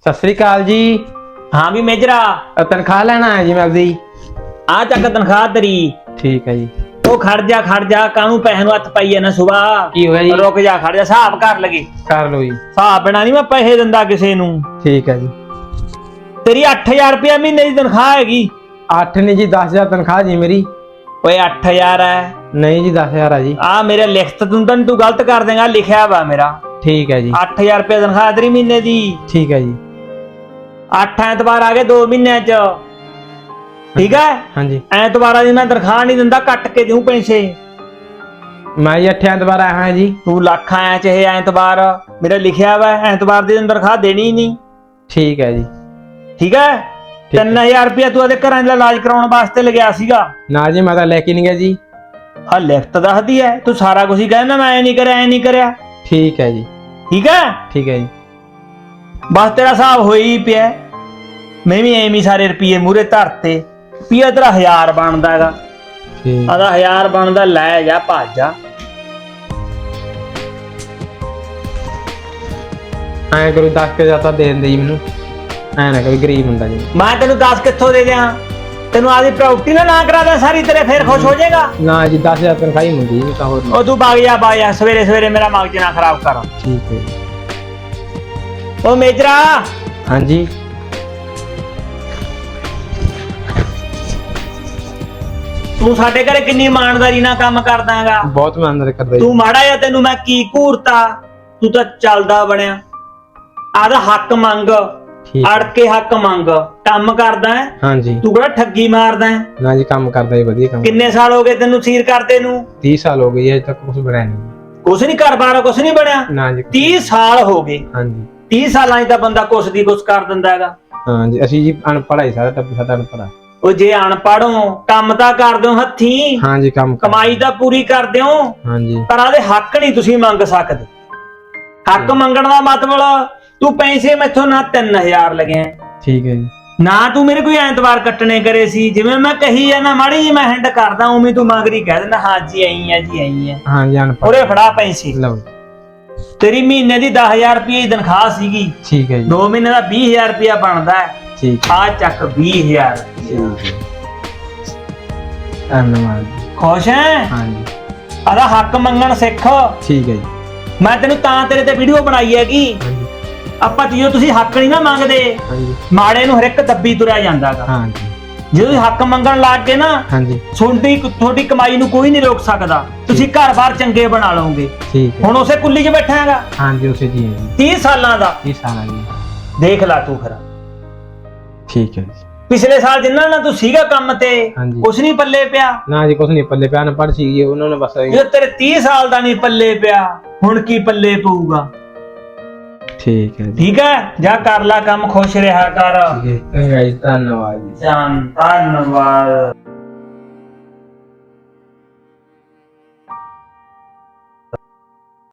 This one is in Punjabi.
ਸਤਿ ਸ੍ਰੀ ਅਕਾਲ ਜੀ। ਹਾਂ ਵੀ ਮੇਜਰਾ। ਅ, ਤਨਖਾਹ ਲੈਣਾ ਹੈ ਜੀ ਮੈਂ ਆਪਦੀ। ਆ ਚੱਕ ਤਨਖਾਹ ਤੇਰੀ। ਠੀਕ ਹੈ ਜੀ। ਉਹ ਖੜ ਜਾ ਖੜ ਜਾ ਕਾਹਨੂੰ ਪੈਸੇ ਨੂੰ ਹੱਥ ਪਾਈ ਨਾ ਸੁਬਾ ਕੀ ਹੋਇਆ ਜੀ? ਰੁਕ ਜਾ ਖੜ ਜਾ ਹਿਸਾਬ ਕਰ ਲਗੇ ਕਰ ਲਓ ਜੀ। ਹਿਸਾਬ ਬਿਨਾ ਨਹੀਂ ਮੈਂ ਪੈਸੇ ਦਿੰਦਾ ਕਿਸੇ ਨੂੰ। ਠੀਕ ਹੈ ਜੀ। ਤੇਰੀ 8000 ਰੁਪਇਆ ਮਹੀਨੇ ਦੀ ਤਨਖਾਹ ਹੈਗੀ। 8 ਨਹੀਂ ਜੀ 10000 ਤਨਖਾਹ ਜੀ ਮੇਰੀ। ਓਏ 8000 ਹੈ। ਨਹੀਂ ਜੀ 10000 ਆ ਜੀ। ਆ ਮੇਰੇ ਲਿਖਤ ਤੂੰ ਤਾਂ ਤੂੰ ਗਲਤ ਕਰ ਦੇਗਾ ਲਿਖਿਆ ਵਾ ਮੇਰਾ। ਠੀਕ ਹੈ ਜੀ। 8000 ਰੁਪਏ ਤਨਖਾਹ ਤੇਰੀ ਮਹੀਨੇ ਦੀ। ਠੀਕ ਹੈ ਜੀ। 8 ਐਤਵਾਰ ਆ ਗਏ 2 ਮਹੀਨਿਆਂ ਚ। ਠੀਕ ਹੈ? ਹਾਂਜੀ ਐਤਵਾਰਾਂ ਦੀ ਮੈਂ ਤਨਖਾਹ ਨਹੀਂ ਦਿੰਦਾ ਕੱਟ ਕੇ ਦਿਉ ਪੈਸੇ। ਮੈਂ ਜੀ ਅੱਠਿਆਂ ਦੁਬਾਰਾ ਆਇਆ ਹਾਂ ਜੀ। ਤੂੰ ਲੱਖ ਆਇਆ ਚਾਹੇ ਐਤਵਾਰ। ਮੇਰਾ ਲਿਖਿਆ ਵਾ ਐਤਵਾਰ ਦੀ ਤਨਖਾਹ ਦੇਣੀ ਹੀ ਨਹੀਂ। ਠੀਕ ਹੈ ਜੀ। ਠੀਕ ਹੈ? ਠੀਕ ਹੈ। 3000 ਰੁਪਇਆ ਤੂੰ ਉਹਦੇ ਘਰਾਂ ਦਾ ਇਲਾਜ ਕਰਾਉਣ ਵਾਸਤੇ ਲਗਿਆ ਸੀਗਾ। ਨਾ ਜੀ ਮੈਂ ਤਾਂ ਲੈ ਕੇ ਨਹੀਂ ਗਿਆ ਜੀ। ਆ ਲਿਖਤ ਦੱਸਦੀ ਐ ਤੂੰ ਸਾਰਾ ਕੁਝ ਹੀ ਕਹਿੰਦਾ ਮੈਂ ਐ ਨਹੀਂ ਕਰਿਆ ਐ ਨਹੀਂ ਕਰਿਆ। ਠੀਕ ਹੈ ਜੀ। ਠੀਕ ਹੈ? ਠੀਕ ਹੈ ਜੀ। ਬਸ ਤੇਰਾ ਹਿਸਾਬ ਹੋਈ ਪਿਆ। ਮੈਂ ਵੀ ਐਵੇਂ ਹੀ ਸਾਰੇ ਰੁਪਏ ਮੂਰੇ ਧਰਤੇ ਰੁਪਈਆ ਤੇਰਾ 1000 ਬਣਦਾ ਹੈਗਾ। ਠੀਕ। ਆਦਾ 1000 ਬਣਦਾ ਲੈ ਜਾ ਭੱਜ ਜਾ। ਐਂ ਕਰੋ 10 ਕੇ ਤਾਂ ਦੇ ਦਿੰਦੇ ਜੀ ਮੈਨੂੰ। ਐ ਨਾ ਕੋਈ ਗਰੀਬ ਹੁੰਦਾ ਜੀ ਮੈਂ ਤੈਨੂੰ 10 ਕਿੱਥੋਂ ਦੇ ਦਿਆਂ? ਤੈਨੂੰ ਆਦੀ ਪ੍ਰਾਪਰਟੀ ਨਾ ਨਾ ਕਰਾ ਦਾਂ ਸਾਰੀ ਤੇਰੇ ਫੇਰ ਖੁਸ਼ ਹੋ ਜਾਏਗਾ? ਨਾ ਜੀ 10000 ਤਨਖਾਹ ਹੀ ਮਿਲਦੀ ਜੀ ਤਾਂ ਹੋਰ। ਉਹ ਤੂੰ ਬਾਗ ਜਾ ਬਾਗ ਜਾ ਸਵੇਰੇ ਸਵੇਰੇ ਮੇਰਾ ਮਗਜ ਨਾ ਖਰਾਬ ਕਰ। ਠੀਕ ਹੈ। ਜੀ ਉਹ ਮੇਜਰਾ। ਹਾਂਜੀ। ਤੂੰ ਸਾਡੇ ਘਰੇ ਕਿੰਨੀ ਇਮਾਨਦਾਰੀ ਨਾਲ ਕੰਮ ਕਰਦਾ ਹੈਗਾ ਬਹੁਤ ਮੈਂ ਅੰਦਰ ਕਰਦਾ ਜੀ। ਤੂੰ ਮਾੜਾ ਜਿਹਾ ਤੈਨੂੰ ਮੈਂ ਕੀ ਘੂਰਤਾ ਤੂੰ ਤਾਂ ਚੱਲਦਾ ਬਣਿਆ। ਆਦਾ ਹੱਕ ਮੰਗ ਠੀਕ ਅੜ ਕੇ ਹੱਕ ਮੰਗ। ਕੰਮ ਕਰਦਾ ਹੈ ਹਾਂਜੀ। ਤੂੰ ਕਿਹੜਾ ਠੱਗੀ ਮਾਰਦਾ ਹੈ? ਨਾ ਜੀ ਕੰਮ ਕਰਦਾ ਜੀ ਵਧੀਆ ਕੰਮ। ਕਿੰਨੇ ਸਾਲ ਹੋ ਗਏ ਤੈਨੂੰ ਸੀਰ ਕਰਦੇ ਨੂੰ? 30 ਸਾਲ ਹੋ ਗਏ ਜੀ, ਅਜੇ ਤੱਕ ਕੁਝ ਬਣਿਆ ਨਹੀਂ। ਕੁਛ ਨਹੀਂ ਘਰ ਬਾਰ ਕੁਛ ਨਹੀਂ ਬਣਿਆ? ਨਾ ਜੀ। 30 ਸਾਲ ਹੋ ਗਏ। ਹਾਂਜੀ। 30 ਸਾਲਾਂ 'ਚ ਤਾਂ ਬੰਦਾ ਕੁਛ ਦੀ ਕੁਛ ਕਰ ਦਿੰਦਾ ਹੈਗਾ। ਹਾਂਜੀ ਅਸੀਂ ਜੀ ਅਨਪੜ੍ਹ ਹੀ ਸਾਰਾ ਟੱਬਰ ਸਾਡਾ ਅਨਪੜ੍ਹ ਆ। ਉਹ ਜੇ ਅਨਪੜ੍ਹੋ ਕੰਮ ਤਾਂ ਕਰਦੇ ਹੋ ਹੱਥੀਂ। ਹਾਂਜੀ ਕੰਮ ਕਰ- ਕਮਾਈ ਤਾਂ ਪੂਰੀ ਕਰਦੇ ਹੋ ਹਾਂਜੀ ਪਰ ਆਦੇ ਹੱਕ ਨਹੀਂ ਤੁਸੀਂ ਮੰਗ ਸਕਦੇ। ਹੱਕ ਮੰਗਣ ਦਾ ਮਤਲਬ ਤੂੰ ਪੈਸੇ ਮੈਥੋਂ ਨਾ 3000 ਲਗਿਆ ਠੀਕ ਹੈ ਜੀ। ਨਾ ਤੂੰ ਮੇਰੇ ਕੋਈ ਐਤਵਾਰ ਕੱਟਣੇ ਕਰੇ ਸੀ। ਜਿਵੇਂ ਮੈਂ ਕਹੀ ਆ ਨਾ ਮਾੜੀ ਜੀ ਮੈਂ ਹੈਂਡ ਕਰਦਾ ਉਵੇਂ ਤੂੰ ਮਗਰੀ ਕਹਿ ਦਿੰਦਾ ਹਾਂ ਜੀ ਆਈ ਆ ਜੀ ਆਈ ਆ। ਹਾਂਜੀ ਅਨਪੜ੍ਹ। ਉਰੇ ਫੜਾ ਪੈਸੇ। ਲਓ। ਜੀ। ਤੇਰੀ ਮਹੀਨੇ ਦੀ 10000 ਰੁਪਏ ਦੀ ਤਨਖਾਹ ਸੀਗੀ। ਠੀਕ ਹੈ ਜੀ। 2 ਮਹੀਨੇ ਦਾ 20000 ਰੁਪਇਆ ਬਣਦਾ ਹੈ। ਠੀਕ ਆ ਚੱਕ 20000 ਠੀਕ ਹੈ। ਧੰਨਵਾਦ। ਖੁਸ਼ ਹੈ? ਹਾਂਜੀ। ਆਦਾ ਹੱਕ ਮੰਗਣ ਸਿੱਖ। ਠੀਕ ਹੈ ਜੀ। ਮੈਂ ਤੈਨੂੰ ਤਾਂ ਤੇਰੇ ਤੇ ਵੀਡੀਓ ਬਣਾਈ ਹੈਗੀ। ਹਾਂਜੀ। ਆਪਾਂ ਜਦੋਂ ਤੁਸੀਂ ਹੱਕ ਨਹੀਂ ਨਾ ਮੰਗਦੇ। ਹਾਂਜੀ। ਮਾੜੇ ਨੂੰ ਹਰ ਇੱਕ ਦੱਬੀ ਤੁਰਿਆ ਜਾਂਦਾਗਾ। ਹਾਂਜੀ। ਜਦੋਂ ਹੱਕ ਮੰਗਣ ਲੱਗ ਗਏ ਨਾ ਹਾਂਜੀ। ਤੁਹਾਡੀ ਤੁਹਾਡੀ ਕਮਾਈ ਨੂੰ ਕੋਈ ਨਹੀਂ ਰੋਕ ਸਕਦਾ। ਤੁਸੀਂ ਘਰ-ਬਾਰ ਚੰਗੇ ਬਣਾ ਲਓਗੇ। ਠੀਕ ਹੈ। ਹੁਣ ਉਸੇ ਕੁੱਲੀ 'ਚ ਬੈਠਾ ਹੈਗਾ। ਹਾਂਜੀ ਉਸੇ ਜੀ ਹੈ ਜੀ। 30 ਸਾਲਾਂ ਦਾ। ਇਹ ਸਾਰਾ ਜੀ। ਦੇਖ ਲੈ ਤੂੰ ਫਿਰ। ਠੀਕ ਹੈ ਜੀ। ਪਿਛਲੇ ਸਾਲ ਜਿੰਨਾ ਨਾਲ ਤੂੰ ਸੀਗਾ ਕੰਮ ਤੇ ਹਾਂਜੀ। ਕੁਛ ਨਹੀਂ ਪੱਲੇ ਪਿਆ। ਨਾ ਜੀ ਕੁਛ ਨਹੀਂ ਪੱਲੇ ਪਿਆ ਅਨਪੜ੍ਹ ਸੀ ਜੀ ਉਹਨਾਂ ਨੇ ਬਸ ਇਹੀ- ਤੇਰੇ 30 ਸਾਲ ਦਾ ਨਹੀਂ ਪੱਲੇ ਪਿਆ। ਹੁਣ ਕੀ ਪੱਲੇ ਪਊਗਾ? ਠੀਕ ਹੈ ਜੀ। ਠੀਕ ਹੈ? ਜਾ ਕਰ ਲੈ ਕੰਮ ਖੁਸ਼ ਰਿਹਾ ਕਰ। ਠੀਕ ਹੈ ਧੰਨਵਾਦ ਜੀ। ਧੰਨਵਾਦ।